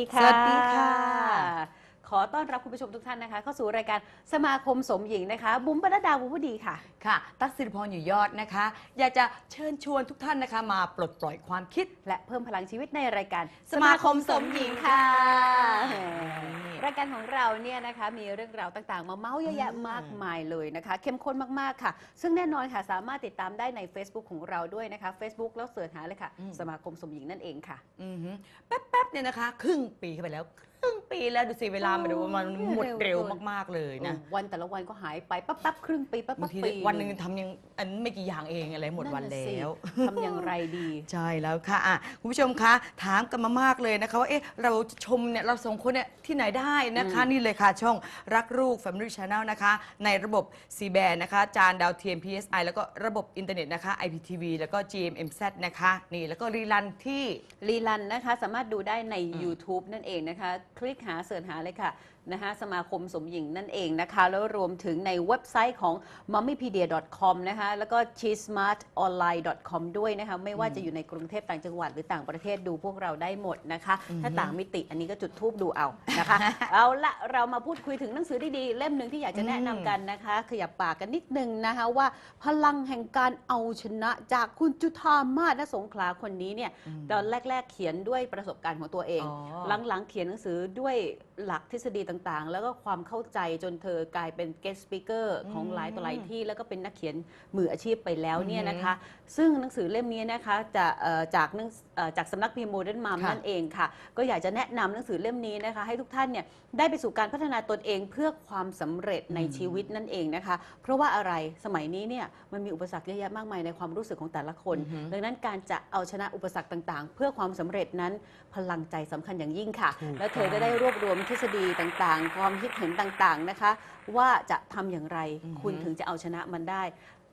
ดีค่ะ สวัสดีค่ะ ขอต้อนรับคุณผู้ชมทุกท่านนะคะ เข้าสู่รายการสมาคมสมหญิงนะคะ บุ๋มปนัดดาบุญวดีค่ะ ค่ะ ตั๊กสิริพรอยู่ยอดนะคะ อยากจะเชิญชวนทุกท่านนะคะ มาปลดปล่อยความคิดและเพิ่มพลังชีวิตในรายการสมาคมสมหญิงค่ะ รายการของเราเนี่ยนะคะมีเรื่องราวต่างๆ มาเมาส์เยอะแยะอืมมากมายเลยนะคะ เข้มข้นมากๆค่ะ ซึ่งแน่นอนค่ะสามารถติดตามได้ใน Facebook ของเราด้วยนะคะ Facebook แล้วเสิร์ชหาเลยค่ะ สมาคมสมหญิงนั่นเองค่ะ อือหือแป๊บๆเนี่ยนะคะ ครึ่งปีเข้าไปแล้วครึ่ง ปีแล้วดูสิเวลามันดูมันหมดเร็เร็ววเกินมากๆเลยนะ วันแต่ละวันก็หายไปปั๊บปั๊บๆครึ่งปีปั๊บบาปั๊งบทีปีวันหนึ่งทำยังอันไม่กี่อย่างเองอะไรหมดวันน่ะแล้สิวทำอย่างไรดี ใช่แล้วค่ะอะคุณผู้ชมคะถามกันมามากเลยนะคะว่าเอ๊ะเราจะชมเนี่ยเราสองคนเนี่ยที่ไหนได้นะคะอืมนี่เลยค่ะช่องรักลูก Family Channel นะคะ ในระบบ C band นะคะจานดาวเทียม PSI แล้วก็ระบบอินเทอร์เน็ตนะคะ IPTV แล้วก็ GMMZ นะคะนี่แล้วก็รีลันที่รีลันนะคะสามารถดูได้ใน YouTube นั่นเองนะคะ คลิกหาเสิร์ชหาเลยค่ะ นะคะสมาคมสมหญิงนั่นเองนะคะ แล้วรวมถึงในเว็บไซต์ของ mummypedia.com นะคะแล้วก็ cheesmartonline.com ด้วยนะคะไม่ว่าจะอยู่ในกรุงเทพต่างจังหวัดหรือต่างประเทศดูพวกเราได้หมดนะคะ ถ้าต่างมิติอันนี้ก็จุดทูบดูเอานะคะ เอาละเรามาพูดคุยถึงหนังสือดีๆ เล่มหนึ่งที่อยากจะแนะนำกันนะคะ ขยับปากกันนิดนึงนะคะว่าพลังแห่งการเอาชนะจากคุณจุธามาศณสงขลาคนนี้เนี่ยตอนแรก ๆ เขียนด้วยประสบการณ์ของตัวเองอ๋อหลังๆเขียนหนังสือด้วยหลักทฤษฎีต่างๆ แล้วก็ความเข้าใจจนเธอกลายเป็น guest speaker ของหลายต่อหลายที่ แล้วก็เป็นนักเขียนมืออาชีพไปแล้วเนี่ยนะคะ ซึ่งหนังสือเล่มนี้นะคะจะเอ่อจากหนังเอ่อจากสำนักพิมพ์โมเดิร์นมัมค่ะนั่นเองค่ะ ก็อยากจะแนะนำหนังสือเล่มนี้นะคะ ให้ทุกท่านเนี่ยได้ไปสู่การพัฒนาตนเองเพื่อความสำเร็จในชีวิตนั่นเองนะคะ เพราะว่าอะไรสมัยนี้เนี่ยมันมีอุปสรรคเยอะแยะมากมายในความรู้สึกของแต่ละคน ดังนั้นการจะเอาชนะอุปสรรคต่างๆ เพื่อความสำเร็จนั้นพลังใจสำคัญอย่างยิ่งค่ะถูกและเธอก็ได้รวบรวมทฤษฎีต่างๆ ความคิดเห็นต่างๆนะคะ ว่าจะทำอย่างไรอือฮึ คุณถึงจะเอาชนะมันได้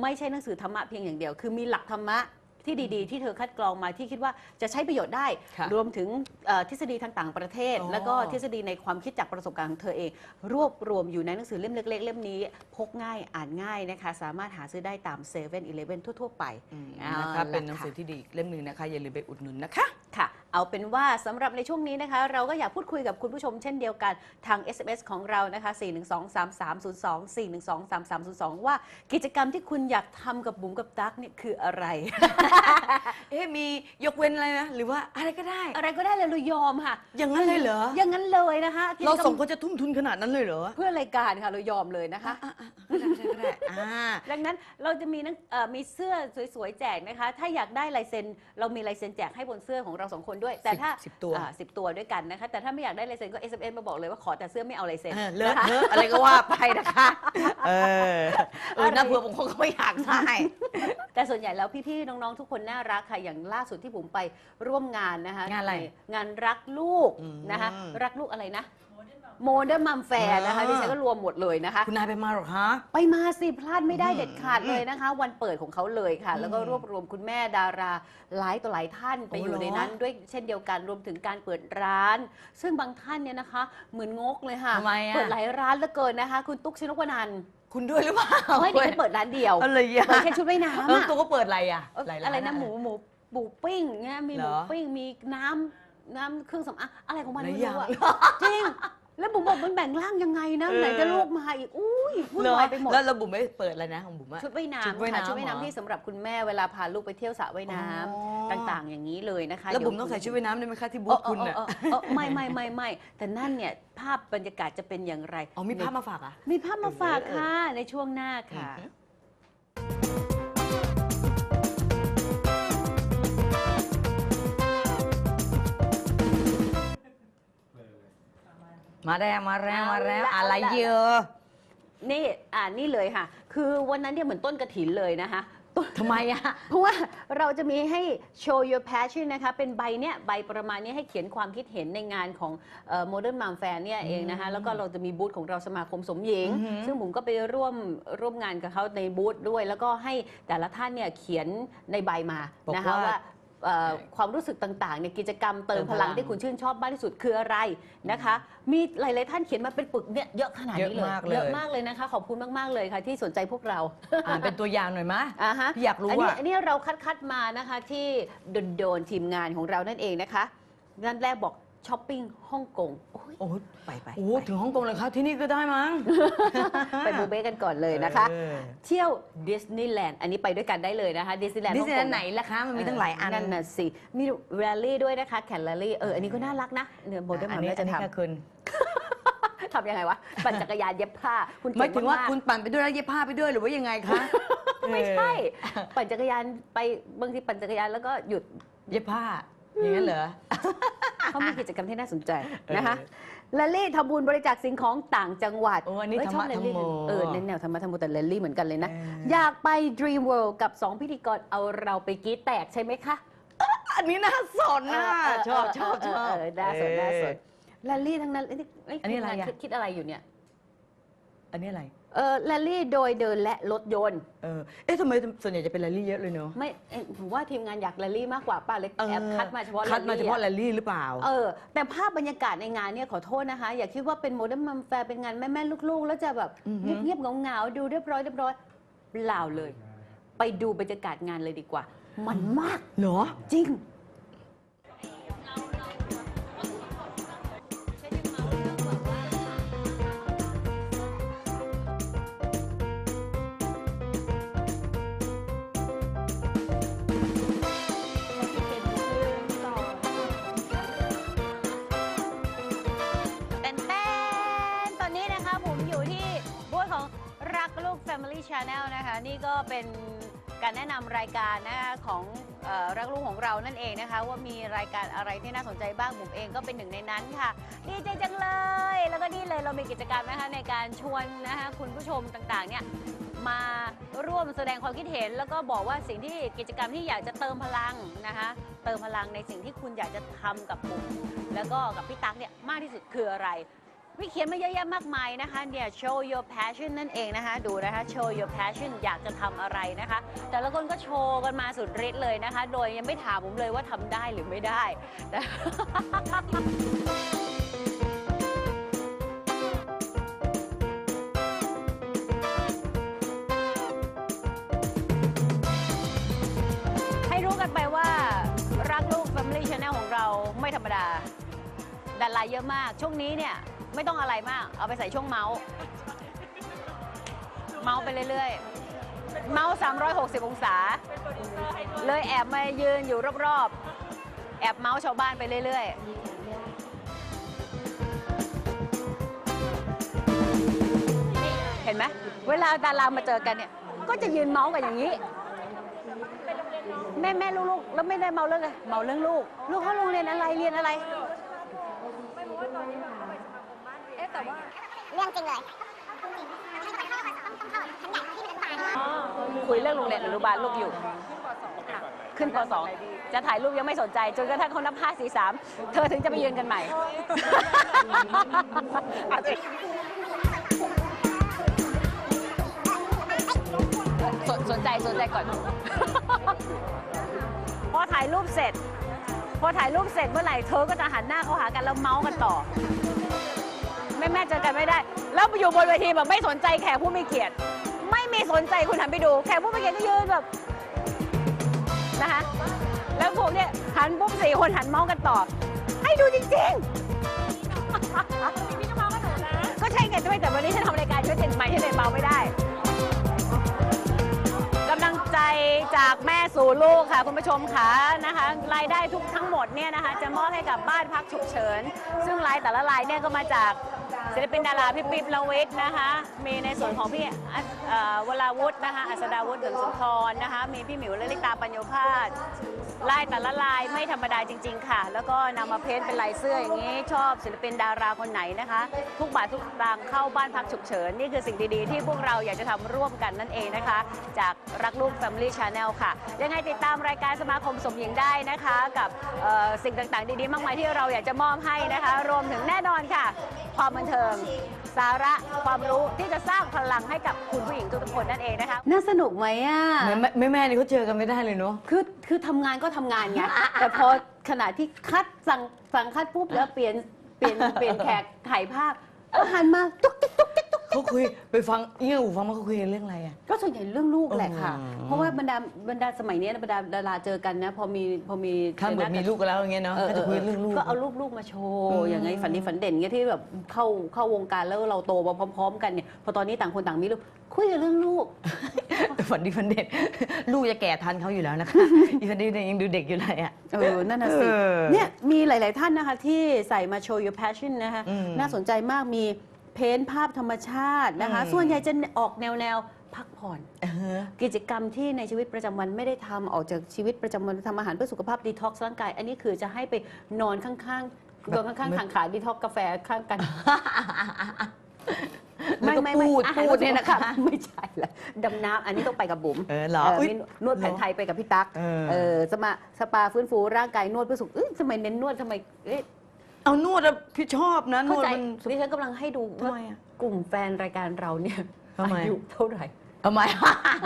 ไม่ใช่หนังสือธรรมะเพียงอย่างเดียว คือมีหลักธรรมะที่ดีๆ ที่เธอคัดกรองมาที่คิดว่าจะใช้ประโยชน์ได้ ค่ะ รวมถึงเอ่อทฤษฎีทางต่างประเทศ อ๋อ แล้วก็ทฤษฎีในความคิดจากประสบการณ์ของเธอเอง รวบรวมอยู่ในหนังสือเล่มเล็ก ๆ เล่มนี้ พกง่ายอ่านง่ายนะคะ สามารถหาซื้อได้ตาม7 e เ e ่ e อทั่ว ๆ ไป อืมเอานะคะล่ะเป็นหนังสือค่ะที่ดีอีกเล่มหนึ่งนะคะ อย่าลืมไปอุดหนุนนะคะ ค่ะ เอาเป็นว่าสำหรับในช่วงนี้นะคะ เราก็อยากพูดคุยกับคุณผู้ชมเช่นเดียวกันทาง SMS ของเรานะคะ 4123302 4123302 ว่ากิจกรรมที่คุณอยากทำกับบุ๋มกับตั๊กเนี่ยคืออะไร เอ๊ะมียกเว้นอะไรนะหรือว่าอะไรก็ได้ อะไรก็ได้เลยเรายอมค่ะ อย่างนั้นเลยเหรอ อย่างนั้นเลยนะคะกิจเรากมสองคนจะทุ่มทุนขนาดนั้นเลยเหรอ เพื่อรายการค่ะเรายอมเลยนะคะอะอะอะก็ได้ก็ได้ก็ได้อ่าดังนั้นเราจะมีหนังเอ่อมีเสื้อสวยๆแจกนะคะ ถ้าอยากได้ลายเซ็นเรามีลายเซ็นแจกให้บนเสื้อของเราสองคนด้วยแต่ถ้าสิบตัวอ่าสิบตัวด้วยกันนะคะ แต่ถ้าไม่อยากได้ลายเซ็นก็ SMS มาบอกเลยว่าขอแต่เสื้อไม่เอาลายเซ็นเออเลอะนะคะเทอะอะไรก็ว่าไปนะคะ เออเออน่าเผื่อบางคนก็ไม่อยากได้แต่ส่วนใหญ่แล้วพี่ๆน้องๆทุกคนน่ารักค่ะอย่างล่าสุดที่ผมไปร่วมงานนะคะงานอะไรงานรักลูกอืมนะคะรักลูกอะไรนะ โมเดิร์นมัมแฟร์นะคะอ่าที่ฉันก็รวมหมดเลยนะคะ คุณนายไปมาหรอคะ ไปมาสิ พลาดไม่ได้อืมเด็ดขาดเลยนะคะ วันเปิดของเขาเลยค่ะอืมแล้วก็รวบรวมคุณแม่ดาราหลายต่อหลายท่านไปโอ้อยู่เหรอในนั้น ด้วยเช่นเดียวกันรวมถึงการเปิดร้าน ซึ่งบางท่านเนี่ยนะคะ เหมือนงกเลยค่ะทำไมอะ เปิดหลายร้านเหลือเกินนะคะ คุณตุ๊กชินกวนันท์คุณด้วยหรือเปล่าเฮ้ยดิฉันเปิดร้านเดียวอะไรอะเปิดแค่ชุดว่ายน้ำเอออะ ตัวก็เปิดอะไรอะเอ่อหลายอะไรร้านะหมูหมูหมูปิ้งเงี้ยมีหมูเหรอปิ้งมีน้ำน้ำเครื่องสำอางอะไรของมันหลายไม่อย่างรู้อะจริง แล้วผมบอกมันแบ่งร่างยังไงนะ เออ ไหนจะลูกมาอีก อุ้ยวุ่นเหรอวายไปหมด แล้วเราบุ๋มไม่เปิดอะไรนะของบุ๋มอะ ชุดว่ายชุดน้ำว่ายค่ะน้ำชุดว่ายเหรอ น้ำที่สำหรับคุณแม่เวลาพาลูกไปเที่ยวสระว่ายน้ำอ๋อต่างๆ อย่างนี้เลยนะคะแล้วบุ๋มเดี๋ยต้องใส่ชุดว่ายน้ำได้ไหมคะที่บูเอธอคุณเออน่ะเออเออไม่ไม่ไม่ไม่แต่นั่นเนี่ยภาพบรรยากาศจะเป็นอย่างไร อ๋อมีภาพมาฝากอะมีภาพมาฝากเออค่ะ ในช่วงหน้าค่ะ อือฮึ มาแล้วมาแล้วมาแล้วเอาละ อะไรเอาละเยอะนี่อ่านี่เลยค่ะ คือวันนั้นเนี่ยเหมือนต้นกระถินเลยนะคะต้น ทำไมอะเพราะว่าเราจะมีให้ show your passion นะคะ เป็นใบเนี้ยใบประมาณนี้ให้เขียนความคิดเห็นในงานของเอ่อ modern mom fair เนี่ยเองนะคะ แล้วก็เราจะมีบูธของเราสมาคมสมหญิง อือหือ ซึ่งผมก็ไปร่วมร่วมงานกับเขาในบูธด้วย แล้วก็ให้แต่ละท่านเนี่ยเขียนในใบมาบอกนะคะว่าว่า เอ่อความรู้สึกต่างๆในยกิจกรรมเติมเติมพพลัลังงที่คุณชื่นชอบมากที่สุดคืออะไรนะคะ มีหลายๆท่านเขียนมาเป็นปึกเนี่ยเยอะขนาดนี้เลยเยอะมากเลย เยอะมากเลยนะคะ ขอบคุณมากๆเลยค่ะที่สนใจพวกเราอ่านเป็นตัวอย่างหน่อยมะอ่าฮะพี่อยากรู้อันนี้อะอันนี้เราคัดคัดๆมานะคะที่โดนโดนๆทีมงานของเรานั่นเองนะคะนั่นแรกบอก ช้อปปิ้งฮ่องกงโอ้ยโอ้โหไปไปโอ้โหถึงฮ่องกงเลยครับที่นี่ก็ได้มั้ง ไปบูเบ้กันก่อนเลยนะคะ เออ เที่ยวดิสนีย์แลนด์อันนี้ไปด้วยกันได้เลยนะคะดิสนีย์แลนด์ดิสนีย์แลนด์ไหนล่ะคะมันมีตั้งหลายอันนั่นน่ะสิมีแรลลี่ด้วยนะคะแข่งแรลลี่เอออันนี้ก็น่ารักนะเนี่ยโมเดลอัมันนี้น่าอัจะนนี้ทค่ะคุณำทำยังไงวะ ปั่นจักรยานเย็บผ้า คุณหมายเก่ถึงว่าากๆคุณปั่นไปด้วยแล้วเย็บผ้าไปด้วยหรือว่ายังไงคะ ไม่ใช่เออปั่นจักรยานไปบางทีปั่นจักรยานแล้วก็หยุด เย็บผ้า อย่างนั้นเหรอ เขามีกิจกรรมที่น่าสนใจนะคะเอแรลลี่ทำบุญบริจาคสิ่งของต่างจังหวัดโอ้อันนี้เยธรรชมะอบแรลลี่ธรรมโม เออเน้นแนวธรรมะธรรมโมแต่แรลลี่เหมือนกันเลยนะเออออยากไป Dream World กับ 2 พิธีกรเอาเราไปกรีดแตกใช่ไหมคะ อันนี้น่าสนนะเชอบชอบชอบเเน่าสนน่าสนแรลลี่ทั้งนั้นเยอันนี้อะไรอะ คิดคิดอะไรอยู่เนี่ย อันนี้อะไร เออแรลลี่โดยเดินและรถยนต์ เออเอ๊ะทำไมส่วนใหญ่จะเป็นแรลลี่เยอะเลยเนอะ ไม่เอ๊ะผมว่าทีมงานอยากแรลลี่มากกว่าป้าเล็กแอบคัดมาเฉพาะคัดมาเฉพาะแรแรลลี่ลลี่หรือเปล่า เออ แต่ภาพบรรยากาศในงานเนี่ยขอโทษนะคะ อย่าคิดว่าเป็นโมเดิร์นมัมแฟร์เป็นงานแม่แม่ๆลูกๆ แล้วจะแบบอือฮึ เงียบๆเหงาๆดูเรียบร้อยเรียบร้อยเปล่าเลย ไปดูบรรยากาศงานเลยดีกว่า มันมาก เหรอจริง กลูก Family Channel นะคะ นี่ก็เป็นการแนะนำรายการนะคะของเออรักลูกของเรานั่นเองนะคะ ว่ามีรายการอะไรที่น่าสนใจบ้างผมเองก็เป็นหนึ่งในนั้นค่ะ ดีใจจังเลย แล้วก็นี่เลยเรามีกิจกรรมนะคะในการชวนนะคะคุณผู้ชมต่างๆเนี่ยมาร่วมแสดงความคิดเห็น แล้วก็บอกว่าสิ่งที่กิจกรรมที่อยากจะเติมพลังนะคะเติมพลังในสิ่งที่คุณอยากจะทำกับผมแล้วก็กับพี่ตั๊กเนี่ยมากที่สุดคืออะไร วิเขียนมาเยอะแยะมากมายนะคะเนี่ย show your passion นั่นเองนะคะ ดูนะคะ show your passion อยากจะทำอะไรนะคะ แต่ละคนก็โชว์กันมาสุดฤทธิ์เลยนะคะ โดยยังไม่ถามผมเลยว่าทำได้หรือไม่ได้ให้รู้กันไปว่ารักลูก Family Channel ของเราไม่ธรรมดาดาราเยอะมาก ช่วงนี้เนี่ย ไม่ต้องอะไรมาก เอาไปใส่ช่วงเมาส์ เมาส์ไปเรื่อยๆ เมาส์ 360 องศา เลยแอบมายืนอยู่รอบๆ แอบเมาส์ชาวบ้านไปเรื่อยๆเห็นไหมเวลาดารามาเจอกันเนี่ย ก็จะยืนเมาส์กันอย่างนี้ แม่แม่ลูกๆแล้วไม่ได้เมาเรื่องอะไรเมาเรื่องลูก ลูกเขาโรงเรียนอะไรเรียนอะไร เรื่องจริงเลยคุยเรื่องโรงเรียนอนุบาลลูกอยู่ ขึ้นปสองจะถ่ายรูปยังไม่สนใจจนกระทั่งเขานับ5 4 3 เธอถึงจะไปยืนกันใหม่เอาสิสนสนใจสนใจก่อน พอถ่ายรูปเสร็จ พอถ่ายรูปเสร็จเมื่อไหร่ เธอก็จะหันหน้าเข้าหากันแล้วเมาส์กันต่อ แม่เจอกันไม่ได้ แล้วอยู่บนเวทีแบบไม่สนใจแขกผู้มีเกียรติ ไม่มีสนใจคุณหันไปดูแขกผู้มีเกียรติก็ยืนแบบนะคะแล้วพวกเนี่ยหันปุ๊บสี่คนหันมาส์กันต่อ ให้ดูจริงๆก็ใช่ไงด้วยแต่วันนี้ฉันทำรายการช่วยเต็นใหม่ฉันเลยเมาไม่ได้กำลังใจจากแม่สู่ลูกค่ะคุณผู้ชมค่ะนะคะ รายได้ทุกทั้งหมดเนี่ยนะคะ จะมอบให้กับบ้านพักฉุกเฉิน ซึ่งรายแต่ละรายเนี่ยก็มาจาก ศิลปินดาราพี่ปิ๊บละวิทย์นะคะ มีในส่วนของพี่เอ่อวราวุฒินะคะอัศดาวุฒิถึงสุนทรนะคะ มีพี่หมิวลลิตาปัญโยพาสลายแต่ละลายไม่ธรรมดาจริง ๆ ค่ะ แล้วก็นำมาเพ้นเป็นลายเสื้ออย่างนี้ ชอบศิลปินดาราคนไหนนะคะ ทุกบาททุกสตางค์เข้าบ้านพักฉุกเฉิน นี่คือสิ่งดีๆ ที่พวกเราอยากจะทำร่วมกันนั่นเองนะคะ จากรักลูก Family Channel ค่ะ ยังไงติดตามรายการสมาคมสมหญิงได้นะคะ กับเอ่อสิ่งต่างๆ ดีๆ มากมายที่เราอยากจะมอบให้นะคะ รวมถึงแน่นอนค่ะ ความบันเทิง สาระความรู้ที่จะสร้างพลังให้กับคุณผู้หญิงทุกๆคนนั่นเองนะคะ น่าสนุกไหมอะแม่แม่แม่แม่นี่เขาเจอกันไม่ได้เลยเนาะ คือคือทำงานก็ทำงานไง แต่พอขณะที่คัดสั่งสั่งคัดปุ๊บแล้วเปลี่ยนเปลี่ยนเปลี่ยนแขกถ่ายภาพก็หันมาตุ๊กติ๊ก คุยไปฟังเงี้ยหูฟังมาเขาคุยกันเรื่องอะไรอะ ก็ส่วนใหญ่เรื่องลูกแหละค่ะ อ๋อ เพราะว่าบรรดาบรรดาสมัยเนี้ยนะบรรดาดาราเจอกันนะ พอมีพอมีถ้าเหมือนมีลูกกันแล้วอย่างเงี้ยเนาะเออก็เอจะอคุยเรื่องลูก ก็เอาลูกๆมาโชว์อืม อย่างไงฝันดีฝันเด่นเงี้ยที่แบบเข้าเข้าวงการแล้วเราโตมาพร้อม ๆ กันเนี่ยพอตอนนี้ต่างคนต่างมีลูกคุยกันเรื่องลูกแต่ฝันดีฝันเด็ดลูกจะแก่ทันเขาอยู่แล้วนะคะ อีฝันดีเนี่ยยังดูเด็กอยู่เลยอะ เออ นั่นน่ะสิ เออเนี่ย มีหลาย ๆ ท่านนะคะ ที่ใส่มา show your passion นะคะ อืมน่าสนใจมาก มี เพ้นท์ภาพธรรมชาตินะคะ อืม ส่วนใหญ่จะออกแนวแนวพักผ่อน เออ กิจกรรมที่ในชีวิตประจำวันไม่ได้ทำออกจากชีวิตประจำวันทำอาหารเพื่อสุขภาพดีท็อกซ์ร่างกาย อันนี้คือจะให้ไปนอนข้างๆแบบนอนข้างๆทางขาดีท็อกกาแฟข้างกันแล้วก็พูดอาหารพูดเนี่ยนะคะ ไม่ใช่ละดำน้ำอันนี้ต้องไปกับบุ๋มเออเหรอเอออุ๊ย มีนวดแผนไทยไปกับพี่ตั๊กเออ เออสมาสปาฟื้นฟูร่างกายนวดเพื่อสุขเอ้ยทำไมเน้นนวดทำไมเอ๊ะ เอานวดอะพี่ชอบนะนเข้าวดใจมัน ดิฉันกำลังให้ดูทำว่าไมอะกลุ่มแฟนรายการเราเนี่ยทำไม อายุเท่าไหร่ ทำไม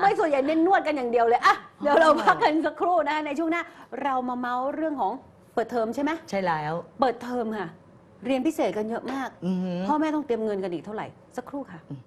ไม่ส่วนใหญ่เน้นนวดกันอย่างเดียวเลยอะเดี๋ยวเราพักกันสักครู่นะในช่วงหน้า เรามาเมาส์เรื่องของเปิดเทอมใช่ไหมใช่แล้วเปิดเทอมค่ะ เรียนพิเศษกันเยอะมาก อือหือ พ่อแม่ต้องเตรียมเงินกันอีกเท่าไหร่ สักครู่ค่ะอืม